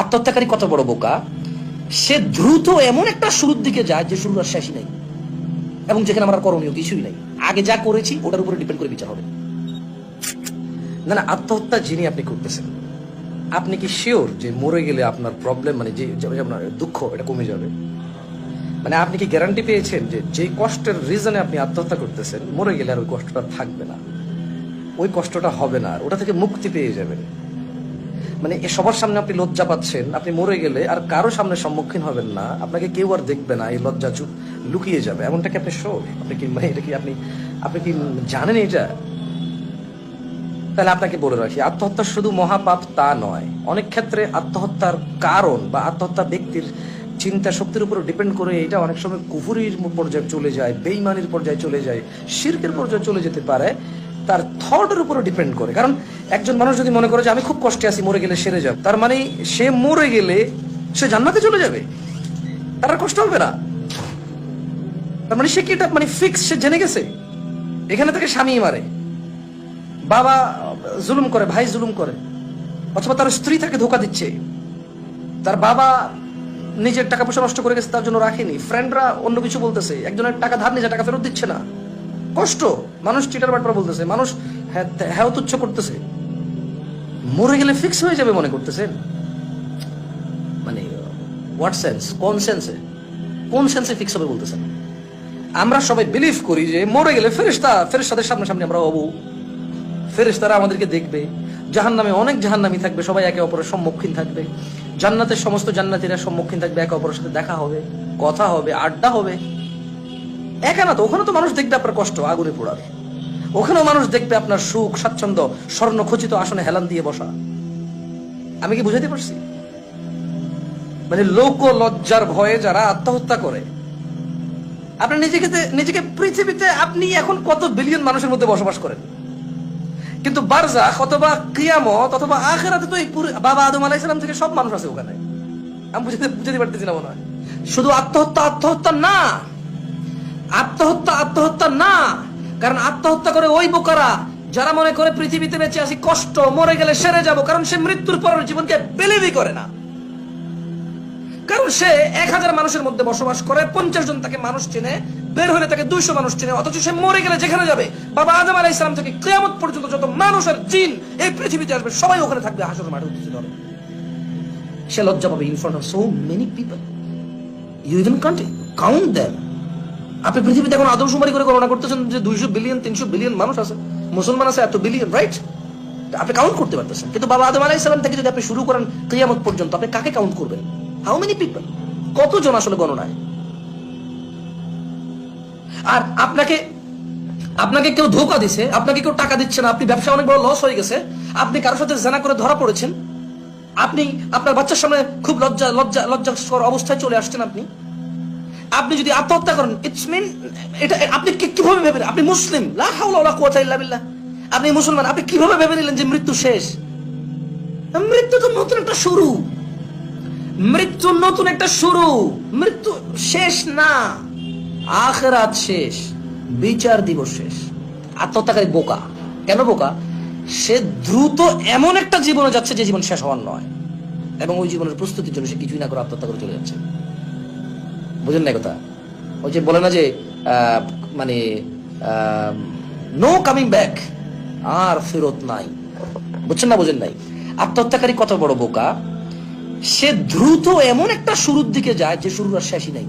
আত্মহত্যাকারী কত বড় বোকা? সে দ্রুত এমন একটা শুরুর দিকে যায় যে শুরুর আর শেষই নাই। এবং যেখানে আমার করণীয় কিছুই নাই। আগে যা করেছি, ওটার উপরে ডিপেন্ড করে বিচার হবে। না না, আত্মহত্যা যিনি আপনি করতেছেন, আপনি কি শিওর যে মরে গেলে আপনার প্রবলেম মানে যে আপনার দুঃখ, এটা কমে যাবে? মানে আপনি কি গ্যারান্টি পেয়েছেন যে যে কষ্টের রিজনে আপনি আত্মহত্যা করতেছেন, মরে গেলে আর ওই কষ্টটা থাকবে না? ওই কষ্টটা হবে না ওটা থেকে মুক্তি পেয়ে যাবেন। মানে সবার সামনে আপনি লজ্জা পাচ্ছেন, আপনি মরে গেলে আর কারও সামনে সম্মুখীন হবেন না, আপনাকে কেউ আর দেখবে না, এই লজ্জা চুপ লুকিয়ে যাবে। এমনটা কি আপনি শোর আপনি কি মানে এটা কি আপনি আপনি কি জানেন এটা? তাহলে আপনাকে বলে রাখি, আত্মহত্যা শুধু মহাপাপ তা নয়। অনেক ক্ষেত্রে আত্মহত্যার কারণ বা আত্মহত্যা ব্যক্তির চিন্তা শক্তির উপর ডিপেন্ড করে এটা অনেক সময় কুফুরির পর্যায়ে চলে যায় বেইমানির পর্যায়ে চলে যায়, শির্কের পর্যায়ে চলে যেতে পারে। তার থটের উপর ডিপেন্ড করে। কারণ একজন মানুষ যদি মনে করে যে আমি খুব কষ্টে আছি, মরে গেলে সেরে যাব তার মানে সে মরে গেলে সে জান্নাতে চলে যাবে। তার কষ্ট হবে না। তার মানে সে কি এটা মানে ফিক্স সে জেনে গেছে? এখানে থেকে স্বামী মারে। বাবা জুলুম করে, ভাই জুলুম করে। অথবা তার স্ত্রী তাকে ধোকা দিচ্ছে। তার বাবা নিজের টাকা পয়সা নষ্ট করে গেছে, তার জন্য রাখেনি। ফ্রেন্ডরা অন্য কিছু বলতেছে। একজনের টাকা ধার নিজে টাকা ফেরত দিচ্ছে না। কষ্ট। মানুষ চিটার বাটপার বলতেছে, মানুষ হ্যাঁ তুচ্ছ করতেছে। মরে গেলে ফিক্স হয়ে যাবে মনে করতেছেন মানে হোয়াট সেন্স কোন সেন্সে কোন সেন্সে ফিক্স হবে বলতেছেন আমরা সবাই বিলিভ করি যে মরে গেলে ফেরেশতা, ফেরেশতাদের সামনে সামনে আমরা হব। ফেরেশতারা আমাদেরকে দেখবে। জাহান্নামে অনেক জাহান্নামী থাকবে, সবাই একে অপরের সম্মুখীন থাকবে। জান্নাতের সমস্ত জান্নাতীরা সম্মুখীন থাকবে, একে অপরের সাথে দেখা হবে, কথা হবে, আড্ডা হবে। একা না তো, ওখানে তো মানুষ দেখবে আপনার কষ্ট, আগুনে পোড়ার ওখানেও মানুষ দেখবে আপনার সুখ, স্বাচ্ছন্দ্য স্বর্ণ খচিত আসনে হেলান দিয়ে বসা। আমি কি বুঝাতে পারছি? মানে লোক লজ্জার ভয়ে যারা আত্মহত্যা করে, আপনি নিজেকে নিজেকে পৃথিবীতে আপনি এখন কত বিলিয়ন মানুষের মধ্যে বসবাস করেন? কিন্তু বারজাখ অথবা কিয়ামত অথবা আখেরাতে তো এই বাবা আদম আলাইসালাম থেকে সব মানুষ আছে ওখানে। আমি বুঝতে বুঝতে পারতেছি না মনে হয়। শুধু আত্মহত্যা আত্মহত্যা না! আত্মহত্যা আত্মহত্যা না। কারণ আত্মহত্যা করে ওই বোকারা যারা মনে করে পৃথিবীতে বেঁচে আছি, কষ্ট, মরে গেলে সেরে যাব, কারণ সে মৃত্যুর পরের জীবনকে বেলিভই করে না। কারণ সে এক হাজার মানুষের মধ্যে বসবাস করে, পঞ্চাশ জন তাকে মানুষ চেনে, বের হলে তাকে দুইশো মানুষ চেনে, অথচ সে মরে গেলে যেখানে যাবে, বাবা আদম আলাহ ইসলাম থেকে কেয়ামত পর্যন্ত যত মানুষ আর জিন এই পৃথিবীতে আসবে, সবাই ওখানে থাকবে হাসর মাঠে উপস্থিত হবে। সে লজ্জা পাবে in front of so many people you even can't count them আপনি পৃথিবীতে এখন আদমশুমারি করে গণনা করতেছেন যে দুইশো বিলিয়ন, তিনশো বিলিয়ন মানুষ আছে? মুসলমান আছে এত বিলিয়ন রাইট আপনি কাউন্ট করতে পারতেছেন। কিন্তু বাবা আদম আলাহ ইসলাম থেকে যদি আপনি শুরু করেন কিয়ামত পর্যন্ত, আপনি কাকে কাউন্ট করবেন? হাউ মেনি পিপল কতজন আসলে গণনায়? আর আপনাকে আপনাকে কেউ ধোকা দিছে, আপনাকে কেউ টাকা দিচ্ছে না, আপনি ব্যবসা অনেক বড় লস হয়ে গেছে, আপনি কারোর সাথে জানা করে ধরা পড়েছেন, আপনি আপনার বাচ্চার সামনে খুব লজ্জা লজ্জা, লজ্জাস্কর অবস্থায় চলে আসছেন আপনি আপনি যদি আত্মহত্যা করেন ইটস মিন এটা, আপনি কীভাবে ভেবে আপনি মুসলিম। আপনি মুসলমান, আপনি কীভাবে ভেবে নিলেন যে মৃত্যু শেষ? মৃত্যু তো নতুন একটা শুরু। মৃত্যু নতুন একটা শুরু। মৃত্যু শেষ না। আখরাত শেষ। বিচার দিবস শেষ। আত্মহত্যাকারী বোকা। কেন বোকা? সে দ্রুত এমন একটা জীবনে যাচ্ছে যে জীবন শেষ হওয়ার নয়। এবং ওই জীবনের প্রস্তুতির জন্য সে কিছুই না করে আত্মহত্যা করে চলে যাচ্ছে। বুঝেন না কথা? ওই যে বলে না যে মানে নো কামিং ব্যাক আর ফেরত নাই। বুঝছেন না, বুঝেন নাই? আত্মহত্যাকারী কত বড় বোকা? সে দ্রুত এমন একটা শুরুর দিকে যায় যে শুরুর আর শেষই নাই।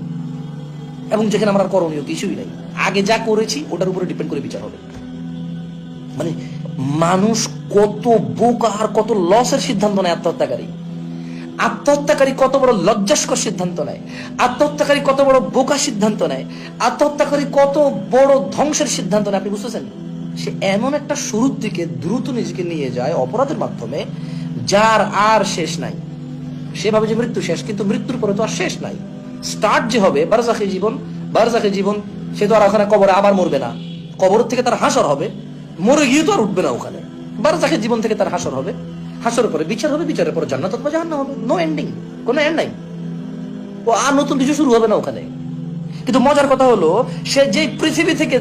এবং যেখানে আমার করণীয় কিছুই নাই। আগে যা করেছি, ওটার উপরে ডিপেন্ড করে বিচার হবে। মানে মানুষ কত বোকা আর কত লসের সিদ্ধান্ত নেয় আত্মহত্যাকারী? আত্মহত্যাকারী কত বড় লজ্জাস্কর সিদ্ধান্ত নেয়? আত্মহত্যাকারী কত বড় বোকা সিদ্ধান্ত নেয়? আত্মহত্যাকারী কত বড় ধ্বংসের সিদ্ধান্ত নেয়? আপনি বুঝতেছেন? সে এমন একটা শুরুর দিকে দ্রুত নিজেকে নিয়ে যায় অপরাধের মাধ্যমে, যার আর শেষ নাই। সে ভাবে যে মৃত্যু শেষ, কিন্তু মৃত্যুর পরে তো আর শেষ নাই। স্টার্ট যে হবে, বারজাখি জীবন বারজাখি জীবন, সে তো আর ওখানে কবরে আবার মরবে না। কবর থেকে তার হাসর হবে, মরে গিয়ে তো আর উঠবে না ওখানে। বারজাখি জীবন থেকে তার হাসর হবে। হাসরের পরে, বিচার হবে, বিচারের পরে জান্নাত অথবা জাহান্নাম হবে। নো এন্ডিং কোনো এন্ড নাই। ও আর নতুন কিছু শুরু হবে না ওখানে। কিন্তু মজার কথা হলো, সে যে পৃথিবী থেকে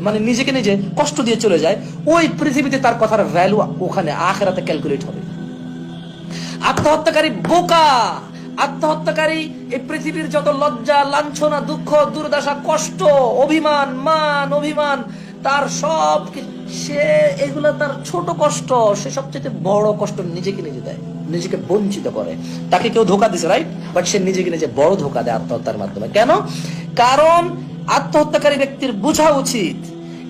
মানে নিজেকে নিজে কষ্ট দিয়ে চলে যায়, ওই পৃথিবীতে তার কথার ভ্যালু ওখানে আখেরাতে ক্যালকুলেট হবে। আত্মহত্যাকারী বোকা! আত্মহত্যাকারী এই পৃথিবীর যত লজ্জা, লাঞ্ছনা, দুঃখ, দুর্দশা, কষ্ট, অভিমান, মান, অভিমান তার সব সে এগুলো তার ছোট কষ্ট, সে সবচেয়ে বড় কষ্ট নিজেকে নিজে দেয়, নিজেকে বঞ্চিত করে। তাকে কেউ ধোকা দিছে রাইট বাট সে নিজেকে নিজে বড় ধোকা দেয় আত্মহত্যার মাধ্যমে। কেন? কারণ আত্মহত্যাকারী ব্যক্তির বোঝা উচিত,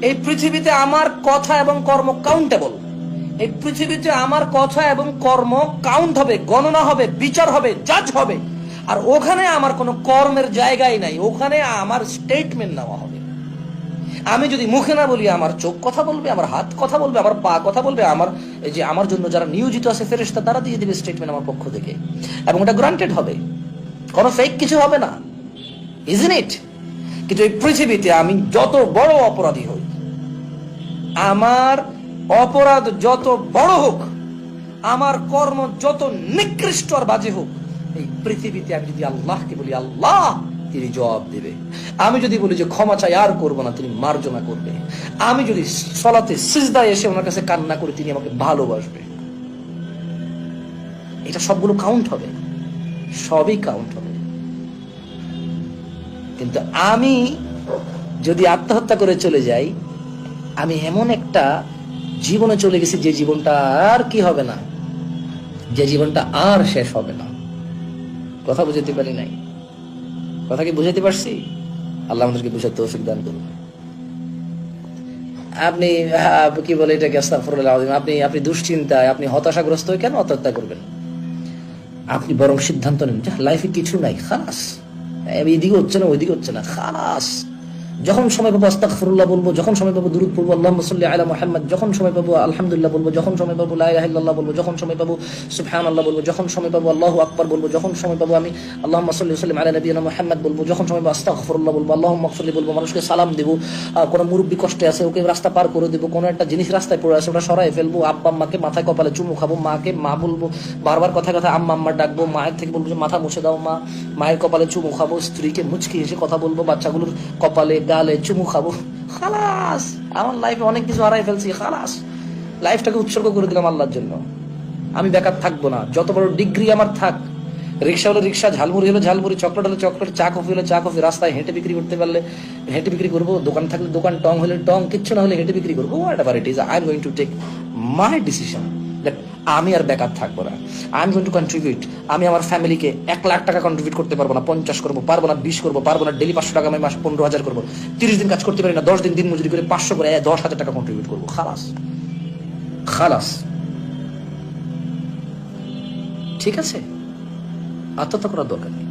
এই পৃথিবীতে আমার কথা এবং কর্ম কাউন্টেবল এই পৃথিবীতে আমার কথা এবং কর্ম কাউন্ট হবে, গণনা হবে, বিচার হবে জাজ হবে। আর ওখানে আমার কোনো কর্মের জায়গাই নাই, ওখানে আমার স্টেটমেন্ট নেওয়া হবে। আমি যদি মুখে না বলি, আমার চোখ কথা বলবে, আমার হাত কথা বলবে, আমার পা কথা বলবে, আমার যে আমার জন্য যারা নিয়োজিত আছে ফেরেশতা, তারা দিয়ে দিবে স্টেটমেন্ট আমার পক্ষ থেকে। এবং ওটা গ্রান্টেড হবে। কোনো ফেক কিছু হবে না। ইজেন ইট কিন্তু এই পৃথিবীতে আমি যত বড় অপরাধী হই, আমার অপরাধ যত বড় হোক, আমার কর্ম যত নিকৃষ্ট আর বাজে হোক, এই পৃথিবীতে আমি যদি আল্লাহকে বলি, আল্লাহ! তিনি জবাব দেবে। আমি যদি বলি যে ক্ষমা চাই, আর করব না, তিনি মার্জনা করবে। আমি যদি সলাতে সিজদায় এসে ওনার কাছে কান্না করি, তিনি আমাকে ভালোবাসবে। এটা সবগুলো কাউন্ট হবে। সবই কাউন্ট হবে। কিন্তু আমি যদি আত্মহত্যা করে চলে যাই, আমি এমন একটা জীবনে চলে গেছি যে জীবনটা আর কি হবে না, যে জীবনটা আর শেষ হবে না। কথা বুঝাতে পারি নাই? কথা কি বুঝাতে পারছি? আল্লাহ আমাদেরকে বুঝার তৌফিক দান করুন। আপনি কি বলে এটাকে। আপনি আপনি দুশ্চিন্তায়, আপনি হতাশাগ্রস্ত হয়ে কেন আত্মহত্যা করবেন? আপনি বরং সিদ্ধান্ত নেন লাইফে কিছু নাই, খালাস। এদিকে হচ্ছে না, ওইদিকে হচ্ছে না, খালাস। যখন সময় পাবো আস্তাগফিরুল্লাহ বলব, যখন সময় পাবো দুরূদ পড়ব আল্লাহ সাল্লি আলা মুহাম্মদ, যখন সময় পাবো আলহামদুলিল্লাহ বলব, যখন সময় পাবো লা ইলাহা বলব, যখন সময় পাবো সুফহান আল্লাহ বলব, যখন সময় পাবো আল্লাহ আকবার বলব, যখন সময় পাবো আমি আল্লাহুম্মা সাল্লি ওয়া সাল্লিম আলা নবিয়িনা মুহাম্মদ বলব, যখন সময় পাবো আস্তাগফিরুল্লাহ বলব, আল্লাহুম্মা সাল্লি বলব, মানুষকে সালাম দেবো কোনো মুরব্বী কষ্টে আছে, ওকে রাস্তা পার করে দেবো, কোনো একটা জিনিস রাস্তায় পড়ে আছে, ওটা সরাই ফেলব, আব্বা মাকে মাথায় কপালে চুমু খাব, মাকে মা বলব, বারবার কথা কথা আম্মা আম্মা ডাকবো, মায়ের থেকে বলব যে, মাথা মুছে দাও মা, মায়ের কপালে চুমু খাব, স্ত্রীকে মুচকি এসে কথা বলব, বাচ্চাগুলোর কপালে গালে চুমু খাব। খালাস, আমার লাইফে অনেক কিছু হারাই ফেলছি, খালাস। লাইফটাকে উৎসর্গ করে দিলাম আল্লাহর জন্য। আমি বেকার থাকব না। যত বড় ডিগ্রি আমার থাক, রিক্সা হলে রিক্সা, ঝালমুড়ি হলে ঝালমুড়ি চকলেট হলে চকলেট চা কফি হলে চা কফি রাস্তায় হেঁটে বিক্রি করতে পারলে হেঁটে বিক্রি করব, দোকান থাকলে দোকান, টং হলে টং, কিচ্ছু না হলে হেঁটে বিক্রি করব whatever it is I am going to take my decision আমি আর বেকার থাকব না। I am going to contribute আমি আমার ফ্যামিলিকে এক লাখ টাকা কন্ট্রিবিউট করতে পারব না, পঞ্চাশ করব, পারব না, বিশ করব, পারব না, ডেলি পাঁচশো টাকা আমি মাস পনেরো হাজার করব। তিরিশ দিন কাজ করতে পারি না, দশ দিন দিন মজুরি করে পাঁচশো করে দশ হাজার টাকা কন্ট্রিবিউট করব। খালাস। খালাস। ঠিক আছে? আত্মহত্যা করার দরকার নেই।